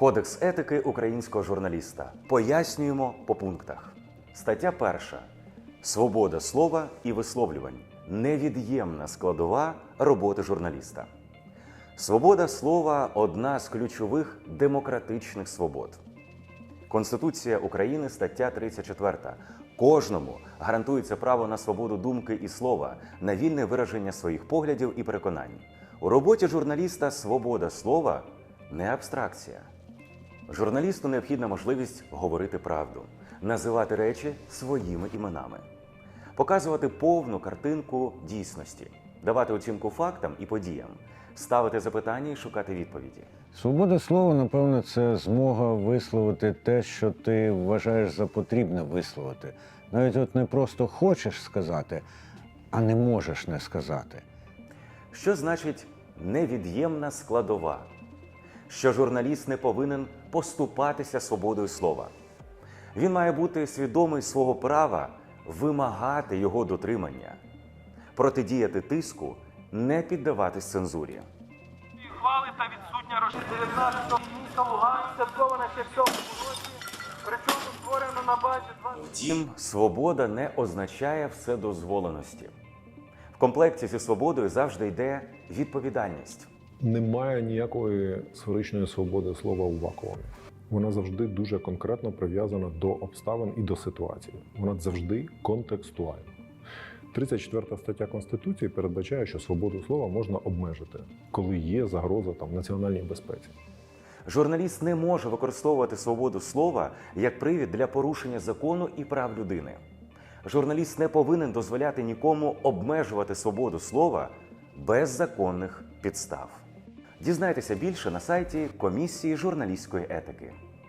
Кодекс етики українського журналіста. Пояснюємо по пунктах. Стаття перша. Свобода слова і висловлювань невід'ємна складова роботи журналіста. Свобода слова одна з ключових демократичних свобод. Конституція України, стаття 34. Кожному гарантується право на свободу думки і слова, на вільне вираження своїх поглядів і переконань. У роботі журналіста свобода слова не абстракція. Журналісту необхідна можливість говорити правду, називати речі своїми іменами, показувати повну картинку дійсності, давати оцінку фактам і подіям, ставити запитання і шукати відповіді. Свобода слова, напевно, це змога висловити те, що ти вважаєш за потрібне висловити. Навіть от не просто хочеш сказати, а не можеш не сказати. Що значить невід'ємна складова? Що журналіст не повинен поступатися свободою слова. Він має бути свідомий свого права вимагати його дотримання, протидіяти тиску, не піддаватись цензурі. Хвали та відсутня 19 міста Луганськ, святкована ще в цьому році, причому створено на базі 20 Втім, свобода не означає вседозволеності. В комплекті зі свободою завжди йде відповідальність. Немає ніякої сферичної свободи слова у вакуумі. Вона завжди дуже конкретно прив'язана до обставин і до ситуації. Вона завжди контекстуальна. 34 стаття Конституції передбачає, що свободу слова можна обмежити, коли є загроза там національній безпеці. Журналіст не може використовувати свободу слова як привід для порушення закону і прав людини. Журналіст не повинен дозволяти нікому обмежувати свободу слова без законних підстав. Дізнайтеся більше на сайті комісії журналістської етики.